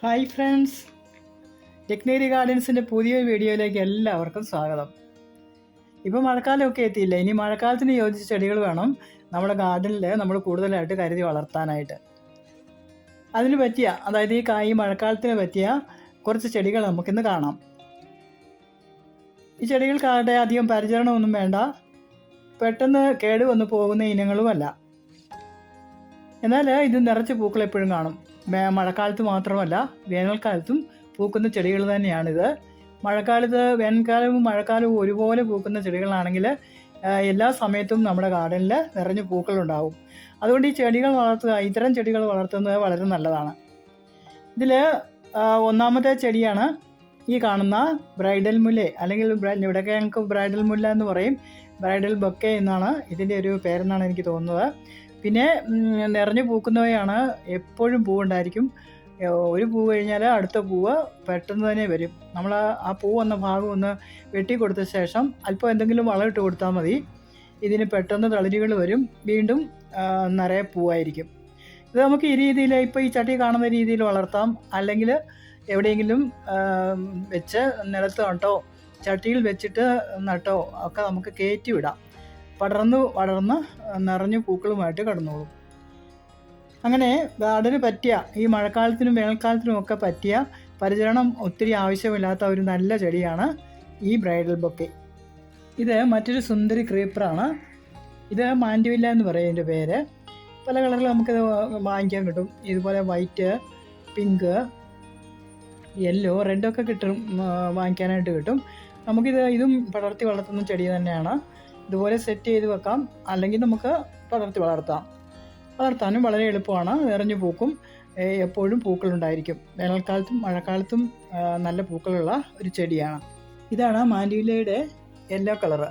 Hi friends. ടെക്നേരി ഗാർഡൻസിന്റെ പുതിയ വീഡിയോയിലേക്ക് എല്ലാവർക്കും സ്വാഗതം. ഇപ്പോൾ മഴക്കാലമൊക്കെ എത്തിയില്ല? ഇനി മഴക്കാലത്തിന് യോജിച്ച ചെടികൾ വേണം നമ്മുടെ ഗാർഡനിൽ നമ്മൾ കൂടുതലായിട്ട് കരുതി വളർത്താനായിട്ട്. അതിന് പറ്റിയ അതായത് ഈ കായ് മഴക്കാലത്തിന് പറ്റിയ കുറച്ച് ചെടികൾ നമുക്കിന്ന് കാണാം. ഈ ചെടികൾക്കാരുടെ അധികം പരിചരണമൊന്നും വേണ്ട. പെട്ടെന്ന് കേടുവന്ന് പോകുന്ന ഇനങ്ങളുമല്ല. എന്നാൽ ഇത് നിറച്ച് പൂക്കൾ എപ്പോഴും കാണും. മഴക്കാലത്ത് മാത്രമല്ല വേനൽക്കാലത്തും പൂക്കുന്ന ചെടികൾ തന്നെയാണിത്. മഴക്കാലത്ത് വേനൽക്കാലവും മഴക്കാലവും ഒരുപോലെ പൂക്കുന്ന ചെടികളാണെങ്കിൽ എല്ലാ സമയത്തും നമ്മുടെ ഗാർഡനിൽ നിറഞ്ഞ് പൂക്കളുണ്ടാവും അതുകൊണ്ട് ഈ ചെടികൾ വളർത്തുക ഇത്തരം ചെടികൾ വളർത്തുന്നത് വളരെ നല്ലതാണ്. ഇതിൽ ഒന്നാമത്തെ ചെടിയാണ് ഈ കാണുന്ന ബ്രൈഡൽ മുല്ല അല്ലെങ്കിൽ ഇവിടെയൊക്കെ ഞങ്ങൾക്ക് ബ്രൈഡൽ മുല്ല എന്ന് പറയും. ബ്രൈഡൽ ബൊക്കെ എന്നാണ് ഇതിന്റെ ഒരു പേരെന്നാണ് എനിക്ക് തോന്നുന്നത്. പിന്നെ നിറഞ്ഞു പൂക്കുന്നവയാണ് എപ്പോഴും പൂവുണ്ടായിരിക്കും. ഒരു പൂ കഴിഞ്ഞാൽ അടുത്ത പൂവ് പെട്ടെന്ന് തന്നെ വരും. നമ്മൾ ആ പൂ വന്ന ഭാഗം ഒന്ന് വെട്ടി കൊടുത്ത ശേഷം അല്പം എന്തെങ്കിലും വളമിട്ട് കൊടുത്താൽ മതി. ഇതിന് പെട്ടെന്ന് തളിരുകൾ വരും. വീണ്ടും നിറയെ പൂവായിരിക്കും. ഇത് നമുക്ക് ഈ രീതിയിൽ ഇപ്പോൾ ഈ ചട്ടി കാണുന്ന രീതിയിൽ വളർത്താം. അല്ലെങ്കിൽ എവിടെയെങ്കിലും വെച്ച് നിലത്ത് ചട്ടിയിൽ വെച്ചിട്ട് നട്ടോ ഒക്കെ നമുക്ക് കയറ്റി വിടാം. പടർന്ന് വളർന്ന് നിറഞ്ഞ് പൂക്കളുമായിട്ട് കടന്നോളും. അങ്ങനെ ഗാർഡന് പറ്റിയ ഈ മഴക്കാലത്തിനും വേനൽക്കാലത്തിനും ഒക്കെ പറ്റിയ പരിചരണം ഒത്തിരി ആവശ്യമില്ലാത്ത ഒരു നല്ല ചെടിയാണ് ഈ ബ്രൈഡൽ ബൊക്കെ. ഇത് മറ്റൊരു സുന്ദരി ക്രീപ്പറാണ്. ഇത് മാൻഡുവില്ല എന്ന് പറയും ഇതിന്റെ പേര്. പല കളറിൽ നമുക്കിത് വാങ്ങിക്കാൻ കിട്ടും. ഇതുപോലെ വൈറ്റ് പിങ്ക് യെല്ലോ റെഡൊക്കെ കിട്ടും വാങ്ങിക്കാനായിട്ട് കിട്ടും. നമുക്കിത് ഇതും പടർത്തി വളർത്തുന്ന ചെടി തന്നെയാണ്. ഇതുപോലെ സെറ്റ് ചെയ്ത് വെക്കാം. അല്ലെങ്കിൽ നമുക്ക് പടർത്തി വളർത്താം. വളർത്താനും വളരെ എളുപ്പമാണ്. നിറഞ്ഞു പൂക്കും എപ്പോഴും പൂക്കളുണ്ടായിരിക്കും. വേനൽക്കാലത്തും മഴക്കാലത്തും നല്ല പൂക്കളുള്ള ഒരു ചെടിയാണ്. ഇതാണ് മാൻഡ്യൂലയുടെ യെല്ലോ കളറ്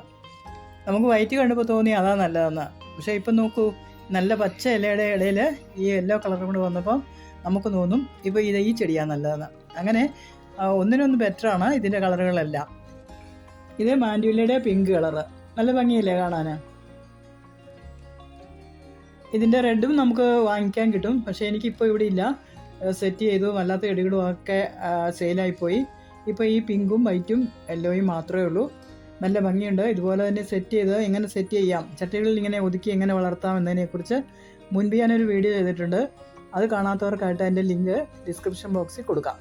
നമുക്ക് വൈറ്റ് കണ്ടപ്പോൾ തോന്നി അതാ നല്ലതെന്ന്. പക്ഷേ ഇപ്പം നോക്കൂ നല്ല പച്ച ഇലയുടെ ഇടയിൽ ഈ യെല്ലോ കളർ കൊണ്ട് വന്നപ്പോൾ നമുക്ക് തോന്നും ഇപ്പോൾ ഇത് ഈ ചെടിയാണ് നല്ലതെന്ന്. അങ്ങനെ ഒന്നിനൊന്ന് ബെറ്ററാണ് ഇതിന്റെ കളറുകളെല്ലാം ഇത് മാൻഡ്യൂലയുടെ പിങ്ക് കളറ് നല്ല ഭംഗിയില്ലേ കാണാൻ ഇതിന്റെ റെഡും നമുക്ക് വാങ്ങിക്കാൻ കിട്ടും. പക്ഷേ എനിക്കിപ്പോൾ ഇവിടെ ഇല്ല. സെറ്റ് ചെയ്തു. അല്ലാത്ത ചെടികളും ഒക്കെ സെയിലായിപ്പോയി ഇപ്പോൾ ഈ പിങ്കും വൈറ്റും യെല്ലോയും മാത്രമേ ഉള്ളൂ. നല്ല ഭംഗിയുണ്ട്. ഇതുപോലെ തന്നെ സെറ്റ് ചെയ്ത് എങ്ങനെ സെറ്റ് ചെയ്യാം? ചട്ടികളിൽ ഇങ്ങനെ ഒതുക്കി എങ്ങനെ വളർത്താം എന്നതിനെക്കുറിച്ച് മുൻപ് ഞാനൊരു വീഡിയോ ചെയ്തിട്ടുണ്ട്. അത് കാണാത്തവർക്കായിട്ട് അതിന്റെ ലിങ്ക് ഡിസ്ക്രിപ്ഷൻ ബോക്സിൽ കൊടുക്കാം.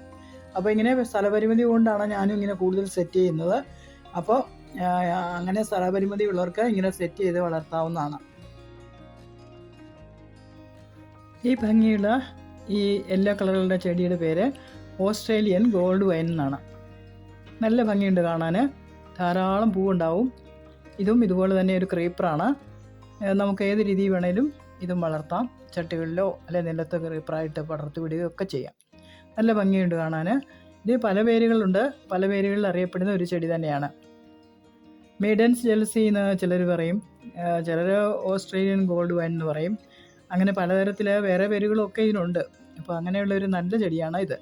അപ്പോൾ ഇങ്ങനെ സ്ഥലപരിമിതി കൊണ്ടാണ് ഞാനും ഇങ്ങനെ കൂടുതൽ സെറ്റ് ചെയ്യുന്നത്. അപ്പോൾ അങ്ങനെ സ്ഥലപരിമിതി ഉള്ളവർക്ക് ഇങ്ങനെ സെറ്റ് ചെയ്ത് വളർത്താവുന്നതാണ്. ഈ ഭംഗിയുള്ള ഈ യെല്ലോ കളറുകളുടെ ചെടിയുടെ പേര് ഓസ്ട്രേലിയൻ ഗോൾഡ് വൈൻ എന്നാണ്. നല്ല ഭംഗിയുണ്ട് കാണാൻ ധാരാളം പൂവുണ്ടാവും. ഇതും ഇതുപോലെ തന്നെ ഒരു ക്രീപ്പറാണ് നമുക്ക് ഏത് രീതിയിൽ വേണേലും ഇതും വളർത്താം. ചട്ടികളിലോ അല്ലെ നിലത്ത് ക്രീപ്പറായിട്ട് പടർത്തി വിടുകയോ ഒക്കെ ചെയ്യാം. നല്ല ഭംഗിയുണ്ട് കാണാൻ ഇത് പല പേരുകളുണ്ട്. പല പേരുകളിൽ അറിയപ്പെടുന്ന ഒരു ചെടി തന്നെയാണ്. മെയ്ഡൻസ് ജെൽസി എന്ന് ചിലർ പറയും. ചിലർ ഓസ്ട്രേലിയൻ ഗോൾഡ് വൈൻ എന്ന് പറയും. അങ്ങനെ പലതരത്തിൽ വേറെ പേരുകളൊക്കെ ഇതിനുണ്ട്. അപ്പോൾ അങ്ങനെയുള്ള ഒരു നല്ല ചെടിയാണ് ഇത്.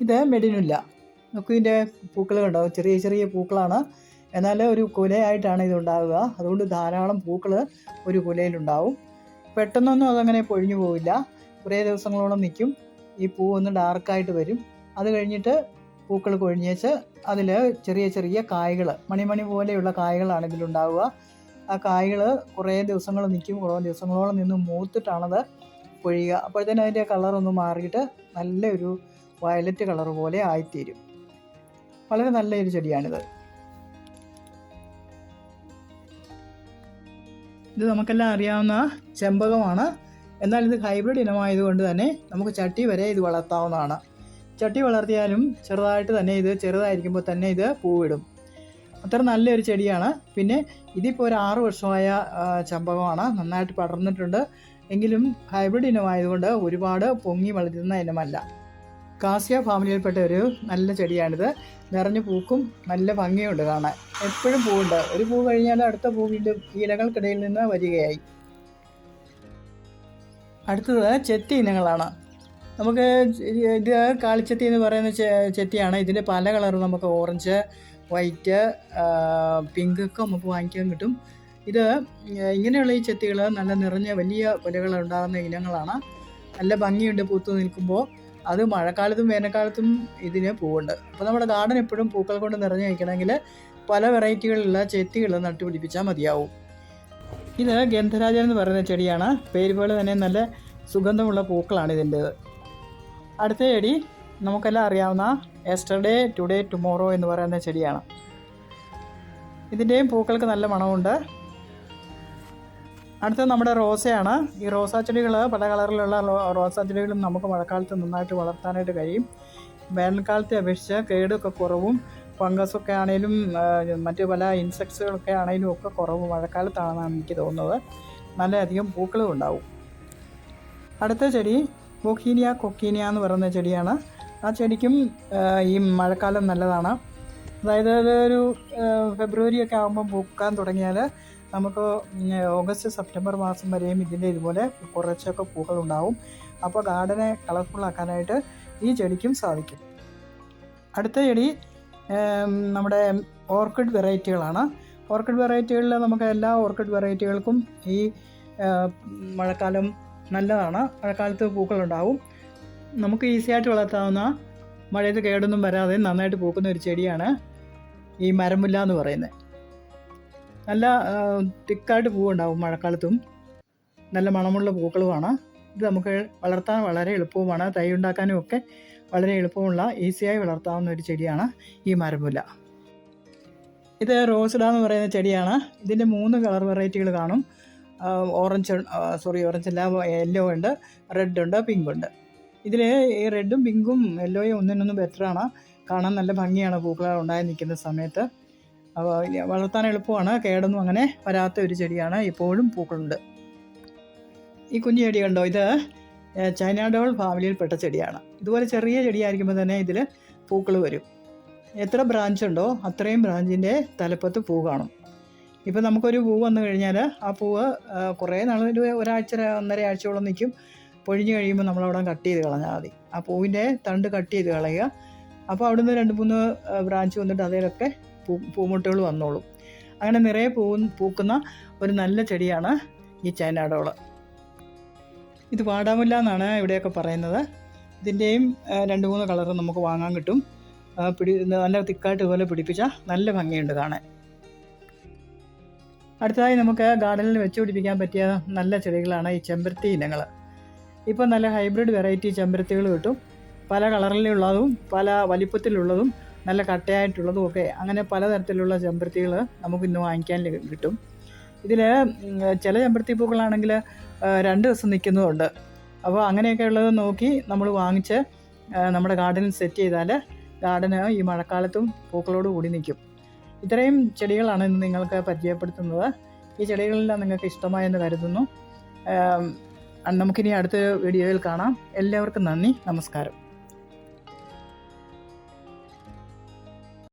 ഇത് മെഡിനുല്ല. നമുക്ക് ഇതിന്റെ പൂക്കൾ കണ്ടോ? ചെറിയ ചെറിയ പൂക്കളാണ്. എന്നാൽ ഒരു കുലയായിട്ടാണ് ഇത് ഉണ്ടാവുക. അതുകൊണ്ട് ധാരാളം പൂക്കൾ ഒരു കുലയിലുണ്ടാവും. പെട്ടെന്നൊന്നും അതങ്ങനെ പൊഴിഞ്ഞു പോവില്ല. കുറേ ദിവസങ്ങളോളം നിൽക്കും ഈ പൂ ഒന്ന് ഡാർക്കായിട്ട് വരും. അത് കഴിഞ്ഞിട്ട് പൂക്കൾ കൊഴിഞ്ഞേച്ച് അതിൽ ചെറിയ ചെറിയ കായ്കൾ മണിമണി പോലെയുള്ള കായ്കളാണ് ഇതിലുണ്ടാവുക ആ കായ്കൾ കുറേ ദിവസങ്ങൾ നിൽക്കും കുറേ ദിവസങ്ങളോളം നിന്ന് മൂത്തിട്ടാണത് പൊഴിയുക അപ്പോഴത്തേനും അതിന്റെ കളറൊന്ന് മാറിയിട്ട് നല്ലൊരു വയലറ്റ് കളർ പോലെ ആയിത്തീരും. വളരെ നല്ലൊരു ചെടിയാണിത്. ഇത് നമുക്കെല്ലാം അറിയാവുന്ന ചെമ്പകമാണ്. എന്നാൽ ഇത് ഹൈബ്രിഡ് ഇനമായതുകൊണ്ട് തന്നെ നമുക്ക് ചട്ടി വരെ ഇത് വളർത്താവുന്നതാണ്. ചട്ടി വളർത്തിയാലും ചെറുതായിട്ട് തന്നെ ഇത് ചെറുതായിരിക്കുമ്പോൾ തന്നെ ഇത് പൂവിടും. അത്ര നല്ലൊരു ചെടിയാണ്. പിന്നെ ഇതിപ്പോൾ ഒരു ആറ് വർഷമായ ചമ്പകമാണ്. നന്നായിട്ട് പടർന്നിട്ടുണ്ട്. എങ്കിലും ഹൈബ്രിഡ് ഇനമായതുകൊണ്ട് ഒരുപാട് പൊങ്ങി വളരുന്ന ഇനമല്ല. കാസിയ ഫാമിലിയിൽപ്പെട്ട ഒരു നല്ല ചെടിയാണിത്. നിറഞ്ഞു പൂക്കും നല്ല ഭംഗിയുണ്ട് കാണാൻ. എപ്പോഴും പൂവുണ്ട്. ഒരു പൂ കഴിഞ്ഞാൽ അടുത്ത പൂ വീണ്ടും ഇലകൾക്കിടയിൽ നിന്ന് വരികയായി. അടുത്തത് ചെത്തി ഇനങ്ങളാണ്. നമുക്ക് ഇത് കാളിച്ചെത്തി എന്ന് പറയുന്ന ചെത്തിയാണ്. ഇതിന്റെ പല കളർ നമുക്ക് ഓറഞ്ച് വൈറ്റ് പിങ്ക് ഒക്കെ നമുക്ക് വാങ്ങിക്കാൻ കിട്ടും. ഇത് ഇങ്ങനെയുള്ള ഈ ചെത്തികൾ നല്ല നിറഞ്ഞ വലിയ ഉണ്ടാകുന്ന ഇനങ്ങളാണ്. നല്ല ഭംഗിയുണ്ട് പൂത്ത് നിൽക്കുമ്പോൾ അത് മഴക്കാലത്തും വേനൽക്കാലത്തും ഇതിന് പൂവുണ്ട്. അപ്പോൾ നമ്മുടെ ഗാർഡൻ എപ്പോഴും പൂക്കൾ കൊണ്ട് നിറഞ്ഞു നിൽക്കണമെങ്കിൽ പല വെറൈറ്റികളിലുള്ള ചെത്തികൾ നട്ടുപിടിപ്പിച്ചാൽ മതിയാവും. ഇത് ഗന്ധരാജൻ എന്ന് പറയുന്ന ചെടിയാണ്. പേര് പോലെ തന്നെ നല്ല സുഗന്ധമുള്ള പൂക്കളാണ് ഇതിന്റേത്. അടുത്ത ചെടി നമുക്കെല്ലാം അറിയാവുന്ന എസ്റ്റർഡേ ടുഡേ ടുമോറോ എന്ന് പറയുന്ന ചെടിയാണ്. ഇതിന്റെയും പൂക്കൾക്ക് നല്ല മണമുണ്ട്. അടുത്തത് നമ്മുടെ റോസയാണ്. ഈ റോസാ ചെടികൾ പല കളറിലുള്ള റോസാ ചെടികളും നമുക്ക് മഴക്കാലത്ത് നന്നായിട്ട് വളർത്താനായിട്ട് കഴിയും. വേനൽക്കാലത്തെ അപേക്ഷിച്ച് കേടൊക്കെ കുറവും ഫംഗസൊക്കെ ആണെങ്കിലും മറ്റു പല ഇൻസെക്ട്സുകളൊക്കെ ആണെങ്കിലും ഒക്കെ കുറവ് മഴക്കാലത്താണെന്നാണ് എനിക്ക് തോന്നുന്നത്. നല്ലധികം പൂക്കളും ഉണ്ടാവും. അടുത്ത ചെടി ബൊക്കീനിയ കൊക്കീനിയ എന്ന് പറയുന്ന ചെടിയാണ്. ആ ചെടിക്കും ഈ മഴക്കാലം നല്ലതാണ്. അതായത് ഒരു ഫെബ്രുവരി ഒക്കെ ആകുമ്പോൾ പൂക്കാൻ തുടങ്ങിയാൽ നമുക്ക് ഓഗസ്റ്റ് സെപ്റ്റംബർ മാസം വരെയും ഇതിന്റെ ഇതുപോലെ കുറച്ചൊക്കെ പൂക്കളുണ്ടാവും അപ്പോൾ ഗാർഡനെ കളർഫുൾ ആക്കാനായിട്ട് ഈ ചെടിക്കും സാധിക്കും. അടുത്ത ചെടി നമ്മുടെ ഓർക്കിഡ് വെറൈറ്റികളാണ്. ഓർക്കിഡ് വെറൈറ്റികളിൽ നമുക്ക് എല്ലാ ഓർക്കിഡ് വെറൈറ്റികൾക്കും ഈ മഴക്കാലം നല്ലതാണ്. മഴക്കാലത്ത് പൂക്കളുണ്ടാവും. നമുക്ക് ഈസി ആയിട്ട് വളർത്താവുന്ന മഴയത്ത് കേടൊന്നും വരാതെ നന്നായിട്ട് പൂക്കുന്ന ഒരു ചെടിയാണ് ഈ മരമുല്ല എന്ന് പറയുന്നത്. നല്ല തിക്കായിട്ട് പൂവുണ്ടാവും മഴക്കാലത്തും. നല്ല മണമുള്ള പൂക്കളുമാണ്. ഇത് നമുക്ക് വളർത്താൻ വളരെ എളുപ്പവുമാണ്. തൈ ഉണ്ടാക്കാനും ഒക്കെ വളരെ എളുപ്പമുള്ള ഈസിയായി വളർത്താവുന്ന ഒരു ചെടിയാണ് ഈ മരമുല്ല. ഇത് റോസിഡ എന്ന് പറയുന്ന ചെടിയാണ്. ഇതിന്റെ മൂന്ന് കളർ വെറൈറ്റികൾ കാണും. ഓറഞ്ച് സോറി ഓറഞ്ച് അല്ല യെല്ലോ ഉണ്ട് റെഡ് ഉണ്ട് പിങ്ക് ഉണ്ട്. ഇതിൽ ഈ റെഡും പിങ്കും യെല്ലോയും ഒന്നിനൊന്നും ബെറ്ററാണ് കാണാൻ നല്ല ഭംഗിയാണ് പൂക്കൾ ഉണ്ടായി നിൽക്കുന്ന സമയത്ത്. വളർത്താൻ എളുപ്പമാണ്. കേടൊന്നും അങ്ങനെ വരാത്ത ഒരു ചെടിയാണ് ഇപ്പോഴും പൂക്കളുണ്ട്. ഈ കുഞ്ഞു ചെടി കണ്ടോ? ഇത് ചൈന ഡോൾ ഫാമിലിയിൽപ്പെട്ട ചെടിയാണ്. ഇതുപോലെ ചെറിയ ചെടിയായിരിക്കുമ്പോൾ തന്നെ ഇതിൽ പൂക്കൾ വരും. എത്ര ബ്രാഞ്ച് ഉണ്ടോ അത്രയും ബ്രാഞ്ചിന്റെ തലപ്പത്ത് പൂ കാണും. ഇപ്പം നമുക്കൊരു പൂ വന്നു കഴിഞ്ഞാൽ ആ പൂവ് കുറേ നാൾ ഒരു ഒരാഴ്ച ഒന്നര ആഴ്ചയോളം നിൽക്കും പൊഴിഞ്ഞു കഴിയുമ്പോൾ നമ്മളവിടെ കട്ട് ചെയ്ത് കളഞ്ഞാൽ മതി. ആ പൂവിന്റെ തണ്ട് കട്ട് ചെയ്ത് കളയുക. അപ്പോൾ അവിടുന്ന് രണ്ട് മൂന്ന് ബ്രാഞ്ച് വന്നിട്ട് അതിലൊക്കെ പൂ പൂമുട്ടുകൾ വന്നോളും. അങ്ങനെ നിറയെ പൂ പൂക്കുന്ന ഒരു നല്ല ചെടിയാണ് ഈ ചൈനാടോൾ ഇത് വാടാമുല്ല എന്നാണ് ഇവിടെയൊക്കെ പറയുന്നത്. ഇതിന്റെയും രണ്ട് മൂന്ന് കളർ നമുക്ക് വാങ്ങാൻ കിട്ടും. പിടി നല്ല തിക്കായിട്ട് പോലെ പിടിപ്പിച്ചാൽ നല്ല ഭംഗിയുണ്ട് കാണാൻ. അടുത്തതായി നമുക്ക് ഗാർഡനിൽ വെച്ച് പിടിപ്പിക്കാൻ പറ്റിയ നല്ല ചെടികളാണ് ഈ ചെമ്പരത്തി ഇനങ്ങൾ. ഇപ്പോൾ നല്ല ഹൈബ്രിഡ് വെറൈറ്റി ചെമ്പരത്തികൾ കിട്ടും. പല കളറിലുള്ളതും പല വലിപ്പത്തിലുള്ളതും നല്ല കട്ടയായിട്ടുള്ളതും ഒക്കെ അങ്ങനെ പലതരത്തിലുള്ള ചെമ്പരത്തികൾ നമുക്ക് ഇന്ന് വാങ്ങിക്കാൻ കിട്ടും. ഇതിൽ ചില ചെമ്പരത്തി പൂക്കളാണെങ്കിൽ രണ്ട് ദിവസം നിൽക്കുന്നതുണ്ട്. അപ്പോൾ അങ്ങനെയൊക്കെ ഉള്ളത് നോക്കി നമ്മൾ വാങ്ങിച്ച് നമ്മുടെ ഗാർഡനിൽ സെറ്റ് ചെയ്താൽ ഗാർഡന് ഈ മഴക്കാലത്തും പൂക്കളോട് കൂടി നിൽക്കും. ഇത്രയും ചെടികളാണ് ഇന്ന് നിങ്ങൾക്ക് പരിചയപ്പെടുത്തുന്നത്. ഈ ചെടികളെല്ലാം നിങ്ങൾക്ക് ഇഷ്ടമായെന്ന് കരുതുന്നു. നമുക്കിനി അടുത്ത വീഡിയോയിൽ കാണാം. എല്ലാവർക്കും നന്ദി. നമസ്കാരം.